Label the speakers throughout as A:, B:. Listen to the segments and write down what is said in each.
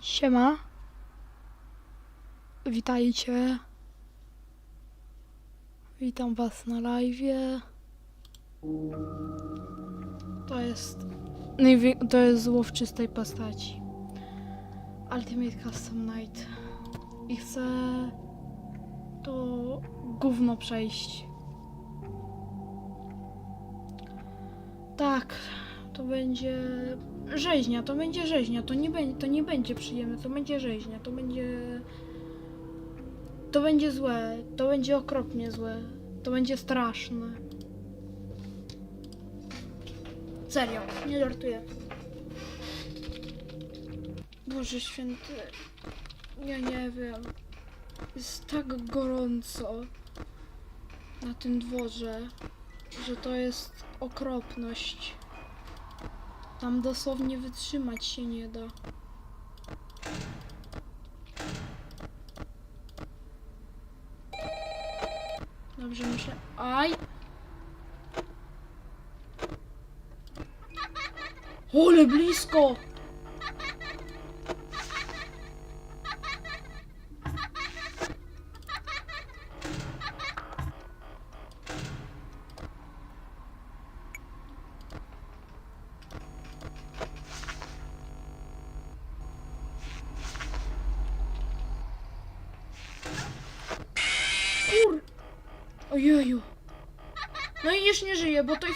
A: Siema. Witajcie. Witam was na live. To jest to jest zło w czystej postaci. Ultimate Custom Night. I chcę to gówno przejść. Tak, to będzie rzeźnia, to będzie rzeźnia, to nie, będzie, to nie będzie przyjemne, to będzie rzeźnia, to będzie... To będzie złe, to będzie okropnie złe, to będzie straszne. Serio, nie żartuję. Boże święty, ja nie wiem. Jest tak gorąco na tym dworze, że to jest okropność. Tam dosłownie wytrzymać się nie da. Dobrze, myślę. Aj! Ole blisko!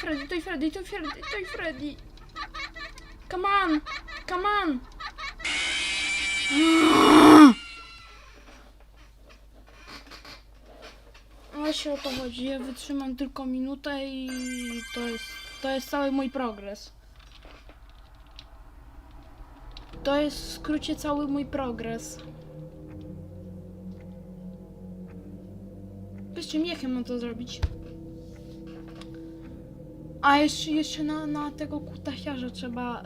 A: Freddy, to Freddy, to Freddy, to Freddy. Come on! Come on! Właśnie o to chodzi. Ja wytrzymam tylko minutę i to jest, to jest cały mój progres. To jest w skrócie cały mój progres. Bez czym jechiem mam to zrobić? A jeszcze, jeszcze na, na tego kutasiarza trzeba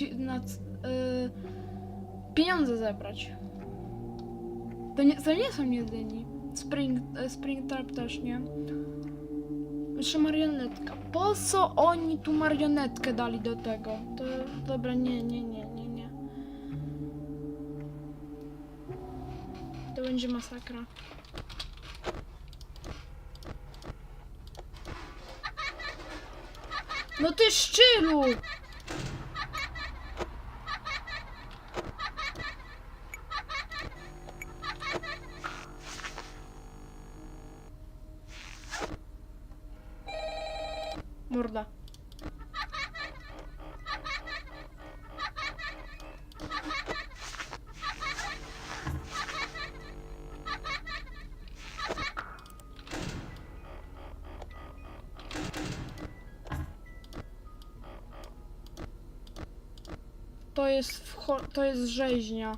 A: yy, na, yy, pieniądze zebrać. To nie, to nie są jedyni. Spring, e, Springtrap też nie. Jeszcze marionetka. Po co oni tu marionetkę dali do tego? To dobra, nie, nie, nie, nie, nie. To będzie masakra. No ty szczylu! To jest to jest rzeźnia.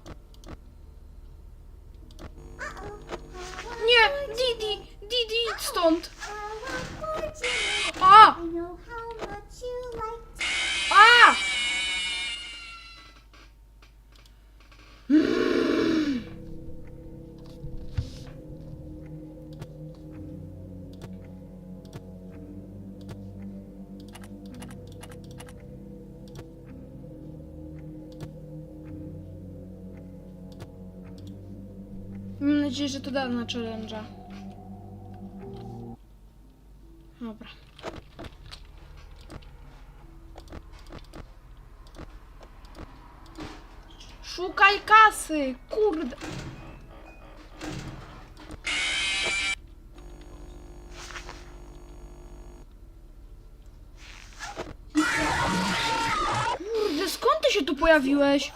A: Nadzieję, że to da na challenge'a. Dobra. Szukaj kasy! Kurde! Kurde, skąd ty się tu pojawiłeś?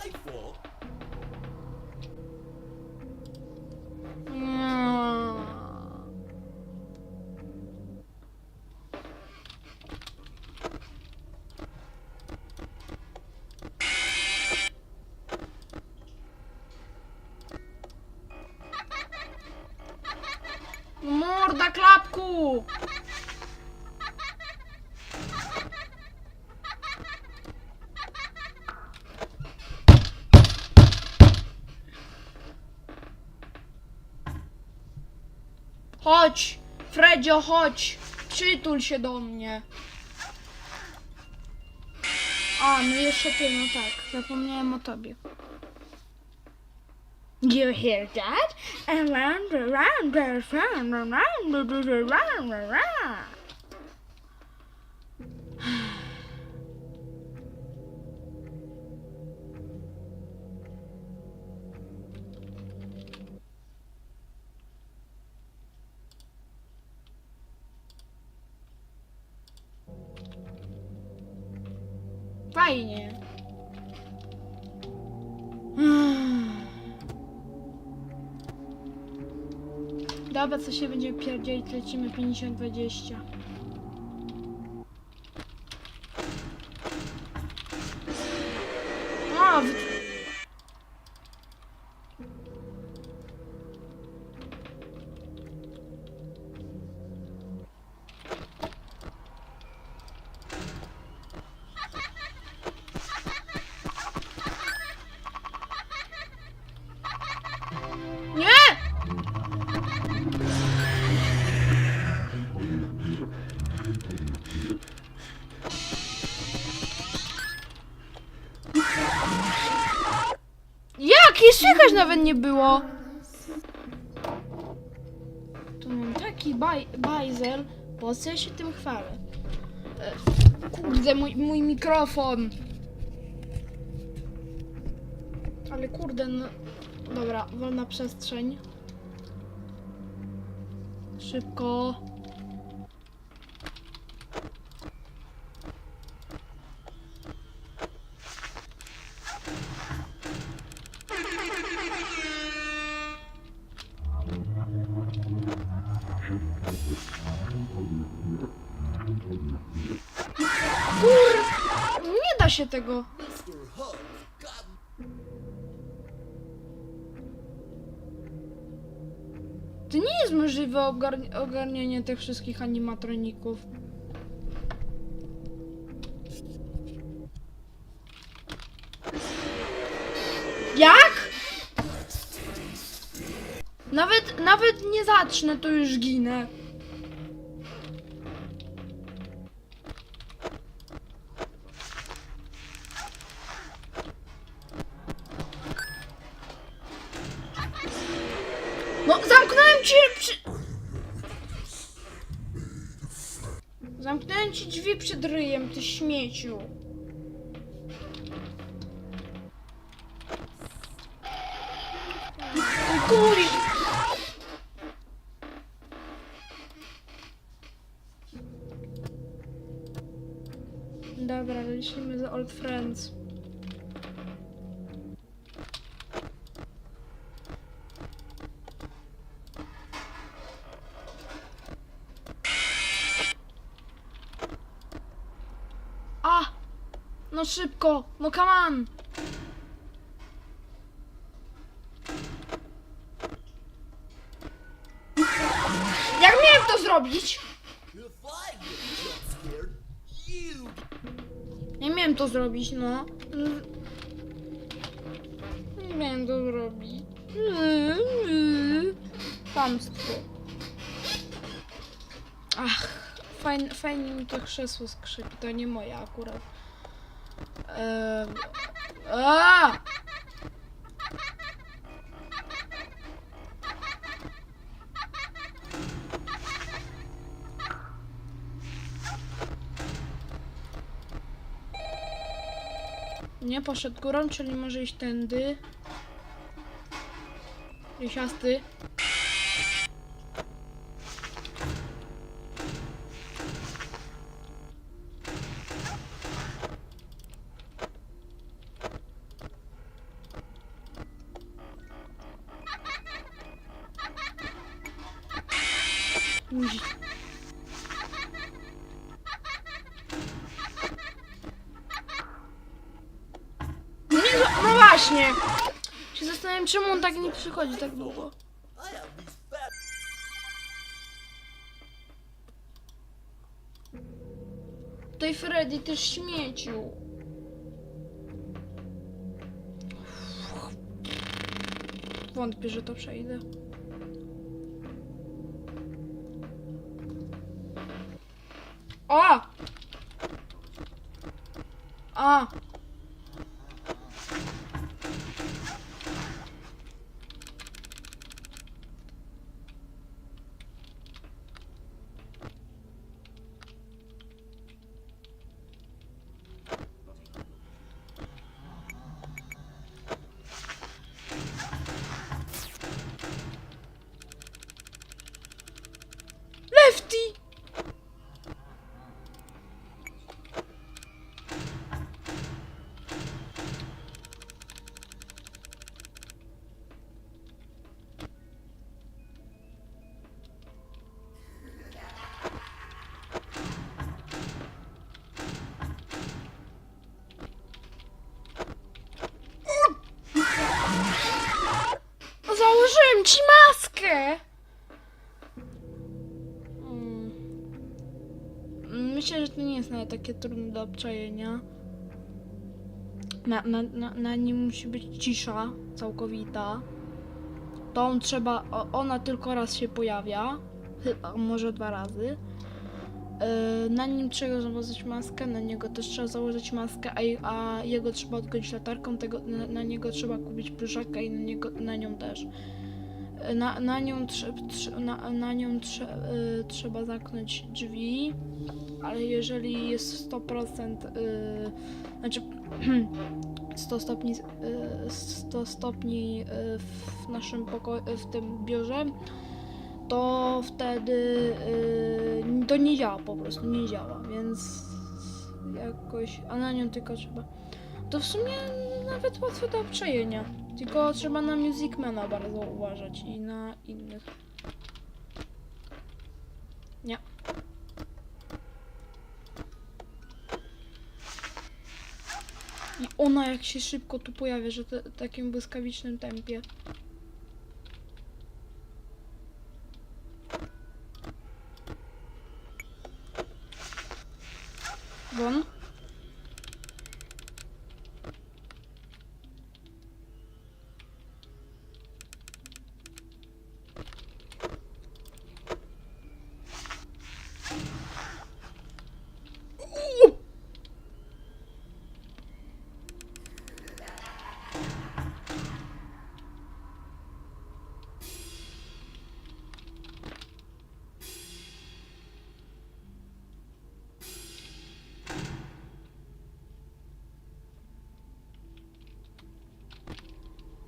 A: Chodź! Fredzio, chodź! Przytul się do mnie! A, no jeszcze ty, no tak. Zapomniałem o tobie. You hear that? And round, round, round, round, round, round, round, round. Fajnie. Dobra, co się będzie pierdzielić, lecimy 50-20. Słychać nawet nie było. Tu mam taki baj, bajzel, po co ja się tym chwalę? E, Kurde, mój, mój mikrofon. Ale kurde, no... Dobra, wolna przestrzeń. Szybko. Się tego. To nie jest możliwe ogarn- ogarnianie tych wszystkich animatroników. Jak? Nawet, nawet nie zacznę, to już ginę. Śmieciu. Kuli... Dobra, lecimy za Old Friends. A! Szybko! No come on! Jak miałem to zrobić? Nie miałem to zrobić, no. Nie miałem to zrobić. Kłamstwo. Ach, fajnie, fajnie mi to krzesło skrzypi, to nie moje akurat. Nie poszedł górą, czyli może iść tędy. Jesiasty. Przychodzi tak długo. Tutaj Freddy też śmiecił. Wątpię, że to przejdę. O! A! To nie jest nawet takie trudne do obczajenia. Na, na, na, na nim musi być cisza całkowita. Tą trzeba, ona tylko raz się pojawia, chyba może dwa razy. Yy, Na nim trzeba założyć maskę, na niego też trzeba założyć maskę, a, a jego trzeba odgonić latarką, tego, na, na niego trzeba kupić pluszaka i na, niego, na nią też. Na, na nią, trze, trze, na, na nią trze, yy, trzeba zamknąć drzwi, ale jeżeli jest 100%, yy, znaczy 100 stopni, yy, 100 stopni yy, w naszym pokoju, w tym biurze, to wtedy yy, to nie działa po prostu, nie działa, więc jakoś, a na nią tylko trzeba. To w sumie nawet łatwe do obczajenia, tylko trzeba na Musicmana bardzo uważać i na innych. Nie. I ona jak się szybko tu pojawia, że w takim błyskawicznym tempie. Won.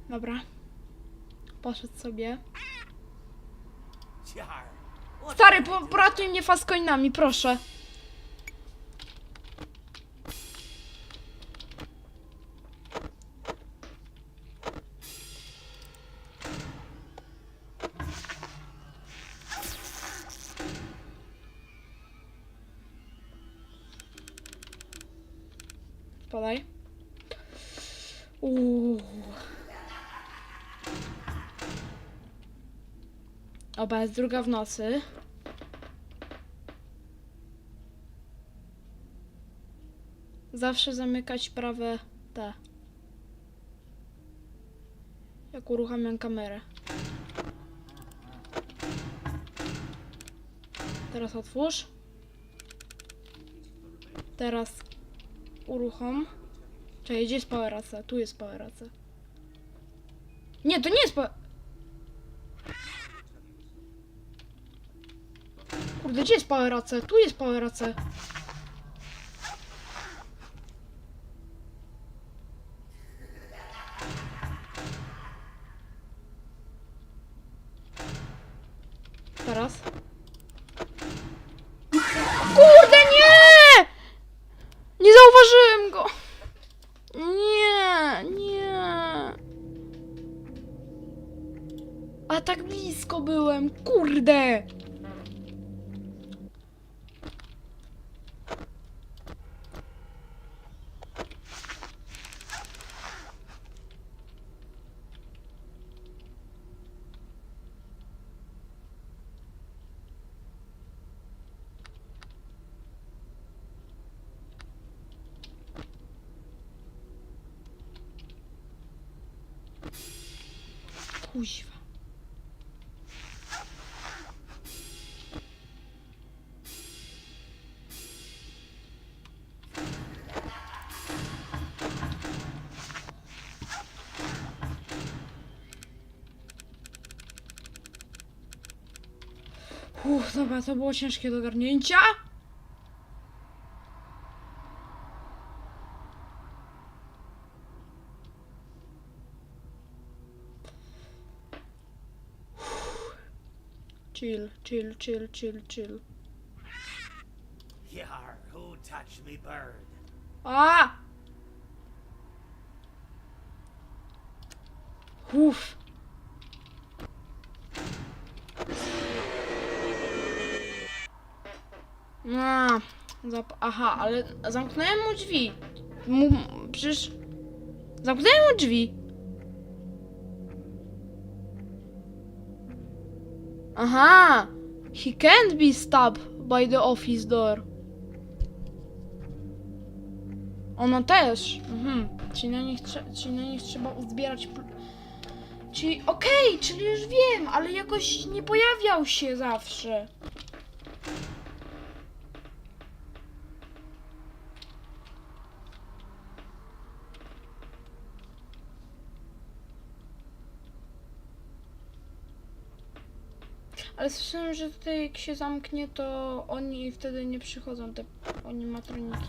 A: Dobra. Poszedł sobie. Stary, po, poratuj mnie faskoinami, proszę. Oba jest druga w nocy. Zawsze zamykać prawe te. Jak uruchamiam kamerę. Teraz otwórz. Teraz uruchom. Czekaj, gdzie jest Power? Tu jest Power. Nie, to nie jest Power... Kurde, gdzie jest Power AC? Tu jest Power AC. Teraz. Kuźwa. Uff, dobra, to było ciężkie do. Chill, chill, chill, chill, chill.
B: Yar, who touched me bird?
A: A! Uff. A, zap- aha, ale zamknąłem mu drzwi. Mu, przecież... Zamknąłem mu drzwi. Aha! He can't be stopped by the office door. Ona też. Mhm. Czyli na nich, czyli na nich trzeba uzbierać? Czyli okej, okay, czyli już wiem, ale jakoś nie pojawiał się zawsze. Ale słyszałem, że tutaj jak się zamknie, to oni wtedy nie przychodzą, te animatroniki.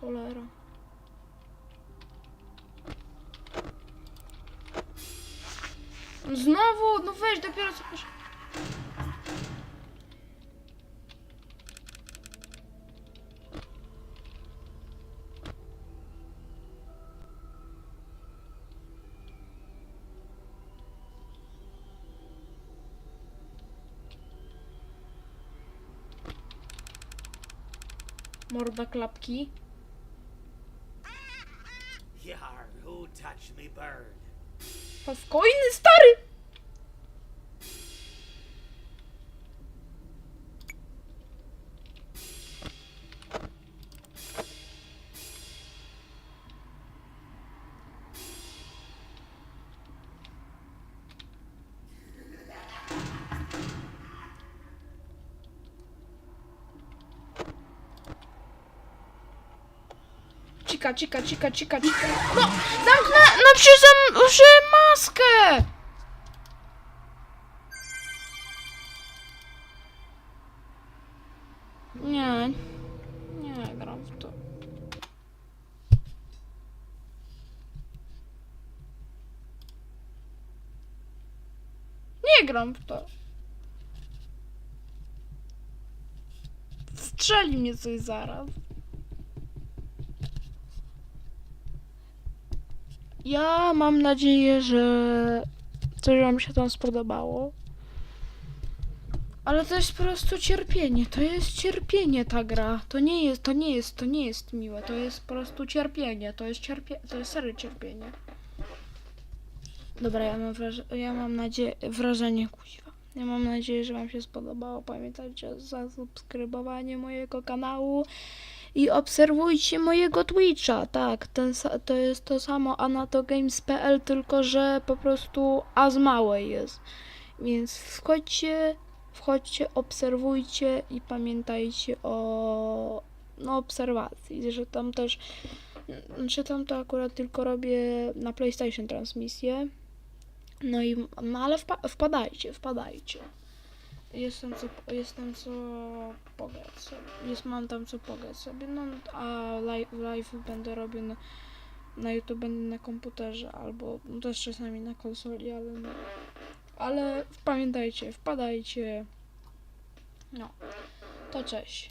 A: Cholera. Znowu, no weź, dopiero co. Morda klapki.
B: Yar, who touched me bird?
A: Spokojny, stary! Cika, cika, cika, cika, cika. No, zamknę, no przecież zamknę maskę! Nie, nie gram w to. Nie gram w to. Strzeli mnie coś zaraz. Ja mam nadzieję, że coś wam się tam spodobało. Ale to jest po prostu cierpienie. To jest cierpienie ta gra. To nie jest, to nie jest, to nie jest miłe. To jest po prostu cierpienie. To jest cierpie, to jest serio cierpienie. Dobra, ja mam, wraż- ja mam nadzieję, wrażenie kuźwa. Ja mam nadzieję, że wam się spodobało. Pamiętajcie o zasubskrybowaniu mojego kanału i obserwujcie mojego Twitcha. Tak, ten, to jest to samo anatogames.pl, tylko że po prostu a z małej jest. Więc wchodźcie, wchodźcie, obserwujcie i pamiętajcie o no, obserwacji, że tam też, znaczy tam to akurat tylko robię na PlayStation transmisję. No i, no ale wpa- wpadajcie, wpadajcie. Jestem co, jestem co pograć sobie. Jest, mam tam co pograć sobie, no a live, live będę robił na, na YouTube, będę na komputerze albo no, też czasami na konsoli, ale no. Ale pamiętajcie, wpadajcie. No, to cześć.